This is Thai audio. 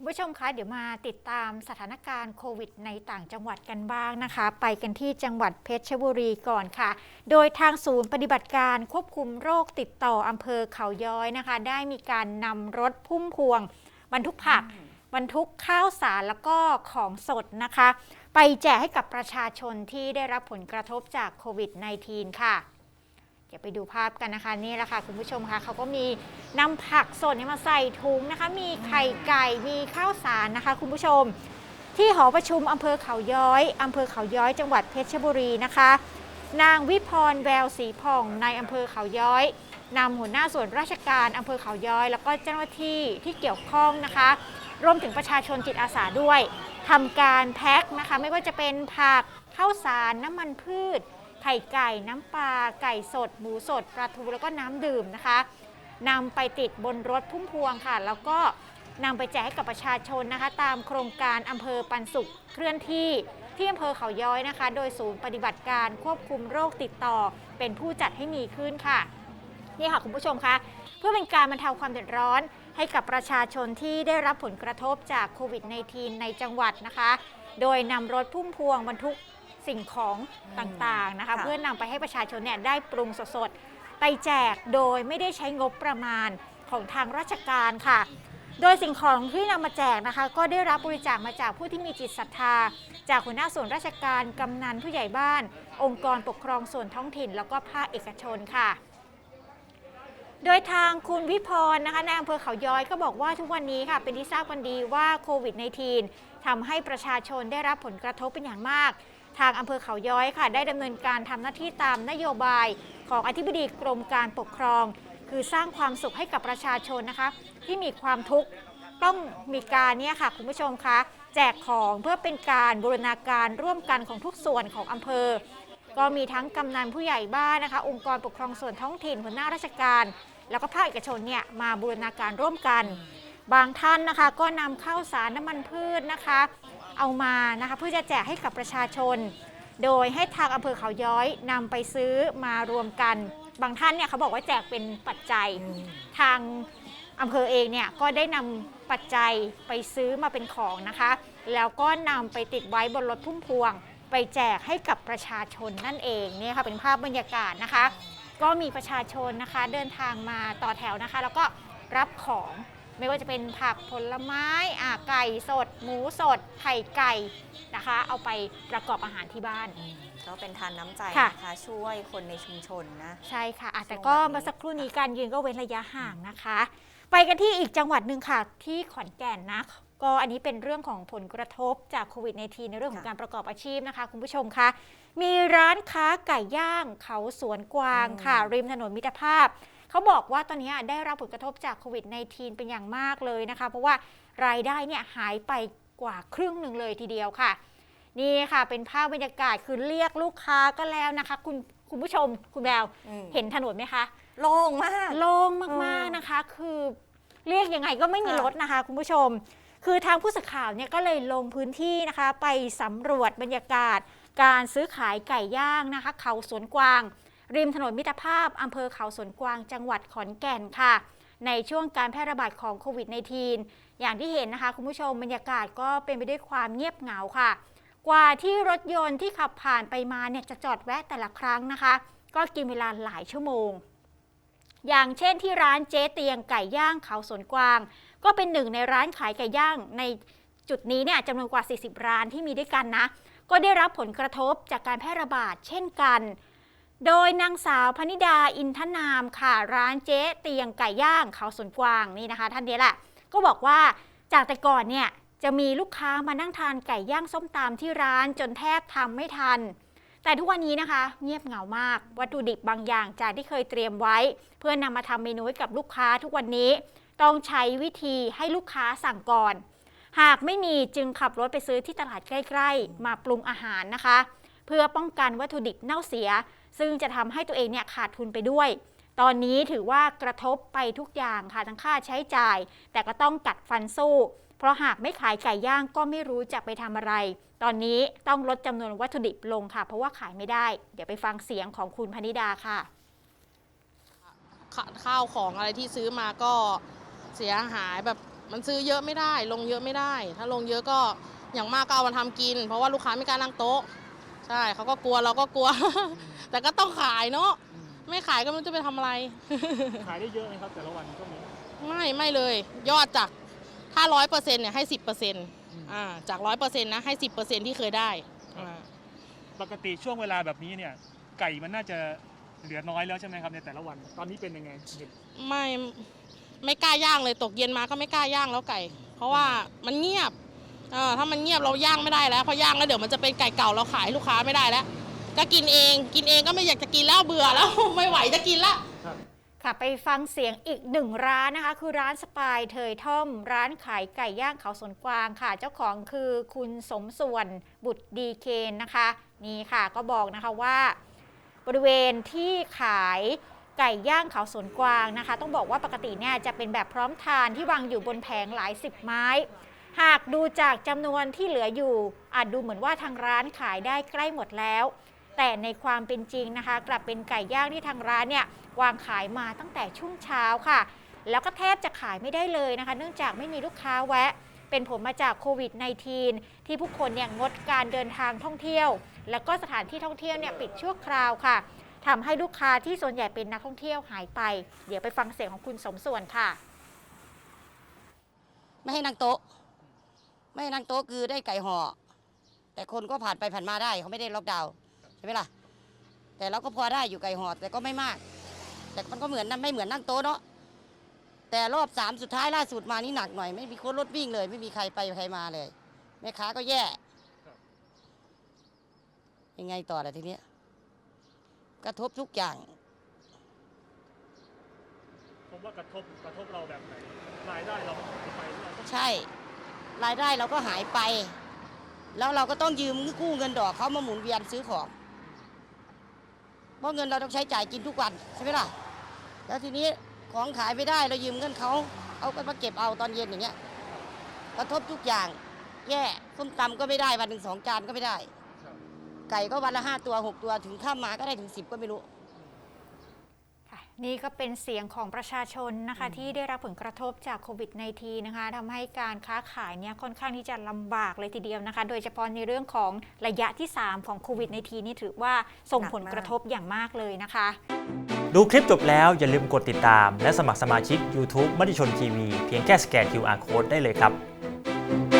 คุณผู้ชมคะเดี๋ยวมาติดตามสถานการณ์โควิดในต่างจังหวัดกันบ้างนะคะ ไปกันที่จังหวัดเพชรบุรีก่อนค่ะ โดยทางศูนย์ปฏิบัติการควบคุมโรคติดต่ออำเภอเขาย้อยนะคะ ได้มีการนำรถพุ่มพวง บรรทุกผัก บรรทุกข้าวสารแล้วก็ของสดนะคะ ไปแจกให้กับประชาชนที่ได้รับผลกระทบจากโควิด -19 ค่ะ เดี๋ยวไปดูภาพกันนะคะนี่แหละค่ะคุณผู้ชมคะเขาก็มีนำผักสดมาใส่ถุงนะคะ มีไข่ไก่มีข้าวสารนะคะ คุณผู้ชม ที่หอประชุมอำเภอเขาย้อยอำเภอเขาย้อยจังหวัดเพชรบุรีนะคะ นางวิพรแววศรีผ่องในอำเภอเขาย้อยนำหัวหน้าส่วนราชการอำเภอเขาย้อย แล้วก็เจ้าหน้าที่ที่เกี่ยวข้องนะคะรวมถึงประชาชนจิตอาสาด้วยทำการแพ็คนะคะ ไม่ว่าจะเป็นผักข้าวสารน้ำมันพืช ไข่ไก่น้ำปลาไก่สด หมูสดปลาทูแล้วก็น้ำดื่มนะคะนำไปติดบนรถพุ่มพวงค่ะ แล้วก็นำไปแจกให้กับประชาชนนะคะ ตามโครงการอำเภอปันสุขเคลื่อนที่ที่อำเภอเขาย้อยนะคะ โดยศูนย์ปฏิบัติการควบคุมโรคติดต่อ เป็นผู้จัดให้มีขึ้นค่ะนี่ค่ะคุณผู้ชมคะเพื่อเป็นการบรรเทาความเดือดร้อน ให้กับประชาชนที่ได้รับผลกระทบจากโควิด -19 ในจังหวัดนะคะ โดยนำรถพุ่มพวงบรรทุก สิ่งของต่างๆนะคะค่ะเพื่อนำไปให้ประชาชนเนี่ยได้ปรุงสดๆ ไปแจกโดยไม่ได้ใช้งบประมาณของทางราชการค่ะ โดยสิ่งของที่นำมาแจกนะคะ ก็ได้รับบริจาคมาจากผู้ที่มีจิตศรัทธา จากหัวหน้าส่วนราชการกำนันผู้ใหญ่บ้าน องค์กรปกครองส่วนท้องถิ่น แล้วก็ภาคเอกชนค่ะโดยทางคุณวิพรนะคะในอำเภอเขาย้อยก็บอกว่าทุกวันนี้ค่ะเป็นที่ทราบกันดีว่าโควิด -19 ทำให้ประชาชนได้รับผลกระทบเป็นอย่างมาก ทางอำเภอเขาย้อยค่ะ ได้ดำเนินการทำหน้าที่ตามนโยบายของอธิบดีกรมการปกครอง คือสร้างความสุขให้กับประชาชนนะคะ ที่มีความทุกข์ต้องมีการเนี่ยค่ะคุณผู้ชมคะแจกของเพื่อเป็นการบูรณาการร่วมกันของทุกส่วนของอำเภอ ก็มีทั้งกำนันผู้ใหญ่บ้านนะคะ องค์กรปกครองส่วนท้องถิ่นหัวหน้าราชการ แล้วก็ภาคเอกชนเนี่ยมาบูรณาการร่วมกัน บางท่านนะคะก็นำข้าวสารน้ำมันพืชนะคะ เอามานะคะเพื่อจะแจกให้กับประชาชน โดยให้ทางอำเภอเขาย้อยนำไปซื้อมารวมกัน บางท่านเนี่ยเขาบอกว่าแจกเป็นปัจจัยทางอำเภอเองเนี่ยก็ได้นำปัจจัยไปซื้อมาเป็นของนะคะ แล้วก็นำไปติดไว้บนรถพุ่มพวง ไปแจกให้กับประชาชนนั่นเองเนี่ยค่ะเป็นภาพบรรยากาศนะคะ ก็มีประชาชนนะคะเดินทางมาต่อแถวนะคะ แล้วก็รับของ ไม่ว่าจะเป็นผักผลไม้อ่าไก่สด หมูสด ไข่ไก่นะคะ เอาไปประกอบอาหารที่บ้าน ก็เป็นทานน้ำใจค่ะ นะคะช่วยคนในชุมชนนะ ใช่ค่ะอะแต่ช่วงก็แบบนี้ เมื่อสักครู่นี้การยืนก็เว้นระยะห่างนะคะ ไปกันที่อีกจังหวัดหนึ่งค่ะที่ขอนแก่นนะ ก็อันนี้เป็นเรื่องของผลกระทบจากโควิด -19 ในเรื่องของการประกอบอาชีพนะคะ คุณผู้ชมคะ มีร้านค้าไก่ย่างเขาสวนกวางค่ะ ริมถนนมิตรภาพ เขาบอกว่าตอนนี้ได้รับผลกระทบจากโควิด -19 เป็นอย่างมากเลยนะคะ เพราะว่ารายได้เนี่ยหายไปกว่าครึ่งหนึ่งเลยทีเดียวค่ะ นี่ค่ะเป็นภาพบรรยากาศคือเรียกลูกค้าก็แล้วนะคะ คุณคุณผู้ชมคุณแววอืมเห็นถนนไหมคะโล่งมากโล่งมากอืมๆนะคะ คือเรียกยังไงก็ไม่มีค่ะรถนะคะ คุณผู้ชม คือทางผู้สื่อข่าวเนี่ยก็เลยลงพื้นที่นะคะ ไปสำรวจบรรยากาศ การซื้อขายไก่ย่างนะคะ เขาสวนกวาง ริมถนนมิตรภาพอำเภอเขาสวนกวางจังหวัดขอนแก่นค่ะ ในช่วงการแพร่ระบาดของโควิด -19 อย่างที่เห็นนะคะคุณผู้ชมบรรยากาศก็เป็นไปด้วยความเงียบเหงาค่ะ กว่าที่รถยนต์ที่ขับผ่านไปมาเนี่ยจะจอดแวะแต่ละครั้งนะคะ ก็กินเวลาหลายชั่วโมง อย่างเช่นที่ร้านเจ๊เตียงไก่ย่างเขาสวนกวาง ก็เป็นหนึ่งในร้านขายไก่ย่างในจุดนี้เนี่ยจำนวนกว่า 40 ร้านที่มีด้วยกันนะ ก็ได้รับผลกระทบจากการแพร่ระบาดเช่นกัน โดยนางสาวพนิดาอินทนามค่ะ ร้านเจ๊เตียงไก่ย่างเขาสวนกวางนี่นะคะ ท่านนี้แหละก็บอกว่าจากแต่ก่อนเนี่ยจะมีลูกค้ามานั่งทานไก่ย่างส้มตำที่ร้านจนแทบทำไม่ทัน แต่ทุกวันนี้นะคะ เงียบเหงามาก วัตถุดิบบางอย่างจากที่เคยเตรียมไว้ เพื่อนำมาทำเมนูให้กับลูกค้าทุกวันนี้ต้องใช้วิธีให้ลูกค้าสั่งก่อน หากไม่มีจึงขับรถไปซื้อที่ตลาดใกล้ ๆ มาปรุงอาหารนะคะ เพื่อป้องกันวัตถุดิบเน่าเสีย ซึ่งจะทำให้ตัวเองเนี่ยขาดทุนไปด้วย ตอนนี้ถือว่ากระทบไปทุกอย่างค่ะทั้งค่าใช้จ่าย แต่ก็ต้องกัดฟันสู้ เพราะหากไม่ขายไก่ย่างก็ไม่รู้จะไปทำอะไร ตอนนี้ต้องลดจำนวนวัตถุดิบลงค่ะ เพราะว่าขายไม่ได้ เดี๋ยวไปฟังเสียงของคุณพนิดาค่ะข้าวของอะไรที่ซื้อมาก็เสียหายแบบมันซื้อเยอะไม่ได้ ลงเยอะไม่ได้ ถ้าลงเยอะก็อย่างมากก็เอามาทำกิน เพราะว่าลูกค้าไม่กล้านั่งโต๊ะ ใช่เขาก็กลัวเราก็กลัว แต่ก็ต้องขายเนาะไม่ขายก็ไม่รู้จะไปทำอะไร ขายได้เยอะไหมครับ แต่ละวันก็มี ไม่ไม่เลยยอดจากถ้าร้อยเปอร์เซ็นต์เนี่ยให้สิบเปอร์เซ็นต์อืมอ่าจากร้อยเปอร์เซ็นต์นะให้สิบเปอร์เซ็นต์ที่เคยได้ครับอ่าปกติช่วงเวลาแบบนี้เนี่ย ไก่มันน่าจะเหลือน้อยแล้วใช่ไหมครับในแต่ละวัน ตอนนี้เป็นยังไงเห็นไม่ไม่กล้าย่างเลยตกเย็นมาก็ไม่กล้าย่างแล้วไก่ เพราะว่ามันเงียบ เออถ้ามันเงียบเราย่างไม่ได้แล้วเพราะย่างแล้วเดี๋ยวมันจะเป็นไก่เก่าเราขายลูกค้าไม่ได้แล้ว ก็กินเองกินเองก็ไม่อยากจะกินแล้วเบื่อแล้ว ไม่ไหวจะกินละค่ะไปฟังเสียงอีกหนึ่งร้านนะคะ คือร้านสปายเทยท่อม ร้านขายไก่ย่างเขาสวนกวางค่ะ เจ้าของคือคุณสมส่วนบุตรดีเคนนะคะ นี่ค่ะก็บอกนะคะว่า บริเวณที่ขายไก่ย่างเขาสวนกวางนะคะ ต้องบอกว่าปกติเนี่ยจะเป็นแบบพร้อมทานที่วางอยู่บนแผงหลายสิบไม้ หากดูจากจำนวนที่เหลืออยู่ อาจดูเหมือนว่าทางร้านขายได้ใกล้หมดแล้ว แต่ในความเป็นจริงนะคะ กลับเป็นไก่ย่างที่ทางร้านเนี่ยวางขายมาตั้งแต่ช่วงเช้าค่ะ แล้วก็แทบจะขายไม่ได้เลยนะคะ เนื่องจากไม่มีลูกค้าแวะ เป็นผลมาจากโควิด -19 ที่ผู้คนเนี่ยงดการเดินทางท่องเที่ยว แล้วก็สถานที่ท่องเที่ยวเนี่ยปิดชั่วคราวค่ะทำให้ลูกค้าที่ส่วนใหญ่เป็นนักท่องเที่ยวหายไป เดี๋ยวไปฟังเสียงของคุณสมส่วนค่ะ ไม่ให้นั่งโต๊ะ ไม่ให้นั่งโต๊ะคือได้ไก่ห่อแต่คนก็ผ่านไปผ่านมาได้เขาไม่ได้ล็อกดาวน์ใช่ไหมล่ะ แต่เราก็พอได้อยู่ไก่ห่อแต่ก็ไม่มาก แต่มันก็เหมือนนะไม่เหมือนนั่งโต๊ะเนาะแต่รอบสามสุดท้ายล่าสุดมานี่หนักหน่อย ไม่มีคนรถวิ่งเลย ไม่มีใครไปใครมาเลย แม่ค้าก็แย่ยังไงต่อล่ะทีเนี้ยกระทบทุกอย่าง ผมว่ากระทบกระทบเราแบบไหนรายได้เราหายไปเราต้องใช่ รายได้เราก็หายไป แล้วเราก็ต้องยืมกู้เงินดอกเขามาหมุนเวียนซื้อของเพราะเงินเราต้องใช้จ่ายกินทุกวันใช่ไหมล่ะแล้วทีนี้ของขายไม่ได้เรายืมเงินเขาเอาก็มาเก็บเอาตอนเย็นอย่างเงี้ยกระทบทุกอย่าง แย่ส้มตำก็ไม่ได้วันหนึ่งสองจานก็ไม่ได้ ไก่ก็วันละห้าตัวหกตัวถึงข้ามมาก็ได้ถึงสิบก็ไม่รู้ นี่ก็เป็นเสียงของประชาชนนะคะที่ได้รับผลกระทบจากโควิด -19 นะคะทำให้การค้าขายเนี่ยค่อนข้างที่จะลำบากเลยทีเดียวนะคะ โดยเฉพาะในเรื่องของระยะที่ 3 ของโควิด -19 นี่ถือว่าส่งผลกระทบอย่างมากเลยนะคะ ดูคลิปจบแล้วอย่าลืมกดติดตาม และสมัครสมาชิก YouTube มติชนทีวีเพียงแค่สแกน QR Code ได้เลยครับ